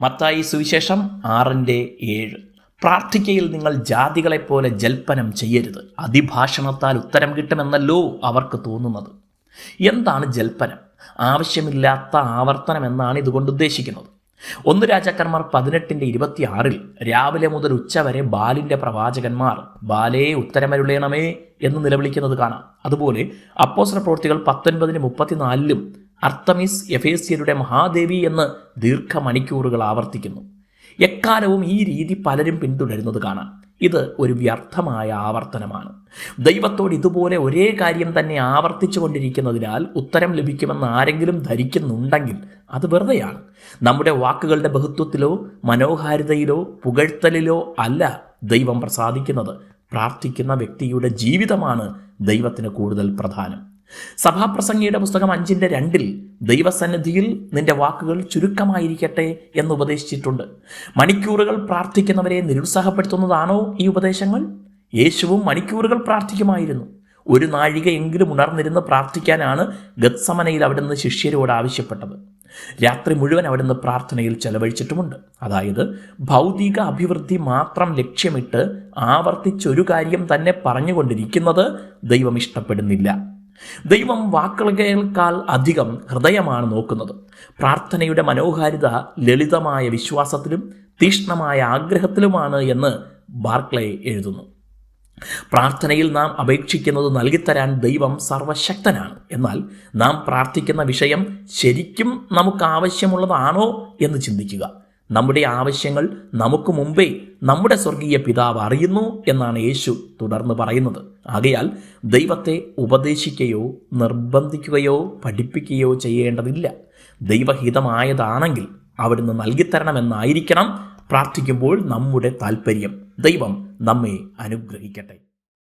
മത്തായി സുവിശേഷം ആറിന്റെ ഏഴ്. പ്രാർത്ഥിക്കയിൽ നിങ്ങൾ ജാതികളെപ്പോലെ ജൽപ്പനം ചെയ്യരുത്. അതിഭാഷണത്താൽ ഉത്തരം കിട്ടുമെന്നല്ലോ അവർക്ക് തോന്നുന്നത്. എന്താണ് ജൽപ്പനം? ആവശ്യമില്ലാത്ത ആവർത്തനം എന്നാണ് ഇതുകൊണ്ട് ഉദ്ദേശിക്കുന്നത്. ഒന്ന് രാജാക്കന്മാർ പതിനെട്ടിന്റെ ഇരുപത്തിയാറിൽ രാവിലെ മുതൽ ഉച്ചവരെ ബാലിന്റെ പ്രവാചകന്മാർ ബാലേ ഉത്തരമരുളയണമേ എന്ന് നിലവിളിക്കുന്നത് കാണാം. അതുപോലെ അപ്പോസന പ്രവൃത്തികൾ പത്തൊൻപതിന് മുപ്പത്തിനാലിലും അർത്തമിസ് എഫേസ്യരുടെ മഹാദേവി എന്ന് ദീർഘ ദീർഘമണിക്കൂറുകൾ ആവർത്തിക്കുന്നു. എക്കാലവും ഈ രീതി പലരും പിന്തുടരുന്നത് കാണാം. ഇത് ഒരു വ്യർത്ഥമായ ആവർത്തനമാണ്. ദൈവത്തോട് ഇതുപോലെ ഒരേ കാര്യം തന്നെ ആവർത്തിച്ചു കൊണ്ടിരിക്കുന്നതിനാൽ ഉത്തരം ലഭിക്കുമെന്ന് ആരെങ്കിലും ധരിക്കുന്നുണ്ടെങ്കിൽ അത് വെറുതെയാണ്. നമ്മുടെ വാക്കുകളുടെ ബഹുത്വത്തിലോ മനോഹാരിതയിലോ പുകഴ്ത്തലിലോ അല്ല ദൈവം പ്രസാദിക്കുന്നത്. പ്രാർത്ഥിക്കുന്ന വ്യക്തിയുടെ ജീവിതമാണ് ദൈവത്തിന് കൂടുതൽ പ്രധാനം. സഭാപ്രസംഗിയുടെ പുസ്തകം അഞ്ചിന്റെ രണ്ടിൽ ദൈവസന്നിധിയിൽ നിന്റെ വാക്കുകൾ ചുരുക്കമായിരിക്കട്ടെ എന്ന് ഉപദേശിച്ചിട്ടുണ്ട്. മണിക്കൂറുകൾ പ്രാർത്ഥിക്കുന്നവരെ നിരുത്സാഹപ്പെടുത്തുന്നതാണോ ഈ ഉപദേശങ്ങൾ? യേശുവും മണിക്കൂറുകൾ പ്രാർത്ഥിക്കുമായിരുന്നു. ഒരു നാഴികയെങ്കിലും ഉണർന്നിരുന്ന് പ്രാർത്ഥിക്കാനാണ് ഗത്സമനയിൽ അവിടുന്ന് ശിഷ്യരോട് ആവശ്യപ്പെട്ടത്. രാത്രി മുഴുവൻ അവിടുന്ന് പ്രാർത്ഥനയിൽ ചെലവഴിച്ചിട്ടുമുണ്ട്. അതായത് ഭൗതിക അഭിവൃദ്ധി മാത്രം ലക്ഷ്യമിട്ട് ആവർത്തിച്ചൊരു കാര്യം തന്നെ പറഞ്ഞുകൊണ്ടിരിക്കുന്നത് ദൈവം ഇഷ്ടപ്പെടുന്നില്ല. ദൈവം വാക്കുകളേക്കാൾ അധികം ഹൃദയമാണ് നോക്കുന്നത്. പ്രാർത്ഥനയുടെ മനോഹാരിത ലളിതമായ വിശ്വാസത്തിലും തീക്ഷ്ണമായ ആഗ്രഹത്തിലുമാണ് എന്ന് ബാർക്ലേ എഴുതുന്നു. പ്രാർത്ഥനയിൽ നാം അപേക്ഷിക്കുന്നത് നൽകിത്തരാൻ ദൈവം സർവശക്തനാണ്. എന്നാൽ നാം പ്രാർത്ഥിക്കുന്ന വിഷയം ശരിക്കും നമുക്ക് ആവശ്യമുള്ളതാണോ എന്ന് ചിന്തിക്കുക. നമ്മുടെ ആവശ്യങ്ങൾ നമുക്ക് മുമ്പേ നമ്മുടെ സ്വർഗീയ പിതാവ് അറിയുന്നു എന്നാണ് യേശു തുടർന്ന് പറയുന്നത്. ആകയാൽ ദൈവത്തെ ഉപദേശിക്കുകയോ നിർബന്ധിക്കുകയോ പഠിപ്പിക്കുകയോ ചെയ്യേണ്ടതില്ല. ദൈവഹിതമായതാണെങ്കിൽ അവിടുന്ന് നൽകിത്തരണമെന്നായിരിക്കണം പ്രാർത്ഥിക്കുമ്പോൾ നമ്മുടെ താല്പര്യം ദൈവം നമ്മെ അനുഗ്രഹിക്കട്ടെ.